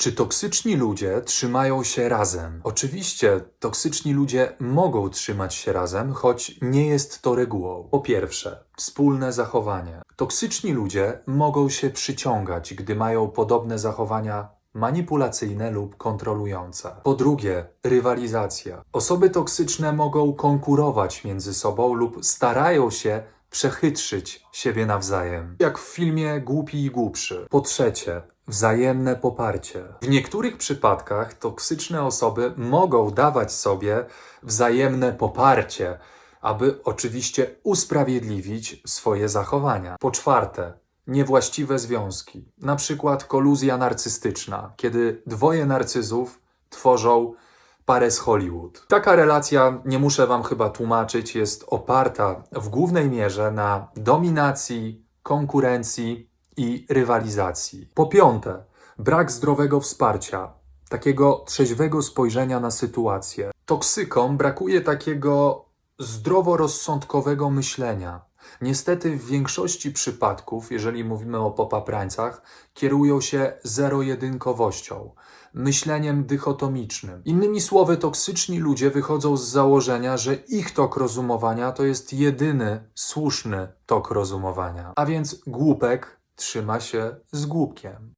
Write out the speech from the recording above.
Czy toksyczni ludzie trzymają się razem? Oczywiście, toksyczni ludzie mogą trzymać się razem, choć nie jest to regułą. Po pierwsze, wspólne zachowanie. Toksyczni ludzie mogą się przyciągać, gdy mają podobne zachowania manipulacyjne lub kontrolujące. Po drugie, rywalizacja. Osoby toksyczne mogą konkurować między sobą lub starają się przechytrzyć siebie nawzajem. Jak w filmie Głupi i Głupszy. Po trzecie, wzajemne poparcie. W niektórych przypadkach toksyczne osoby mogą dawać sobie wzajemne poparcie, aby oczywiście usprawiedliwić swoje zachowania. Po czwarte, niewłaściwe związki, na przykład koluzja narcystyczna, kiedy dwoje narcyzów tworzą parę z Hollywood. Taka relacja, nie muszę Wam chyba tłumaczyć, jest oparta w głównej mierze na dominacji, konkurencji i rywalizacji. Po piąte, brak zdrowego wsparcia, takiego trzeźwego spojrzenia na sytuację. Toksykom brakuje takiego zdroworozsądkowego myślenia. Niestety w większości przypadków, jeżeli mówimy o popaprańcach, kierują się zero-jedynkowością, myśleniem dychotomicznym. Innymi słowy, toksyczni ludzie wychodzą z założenia, że ich tok rozumowania to jest jedyny słuszny tok rozumowania. A więc głupek trzyma się z głupkiem.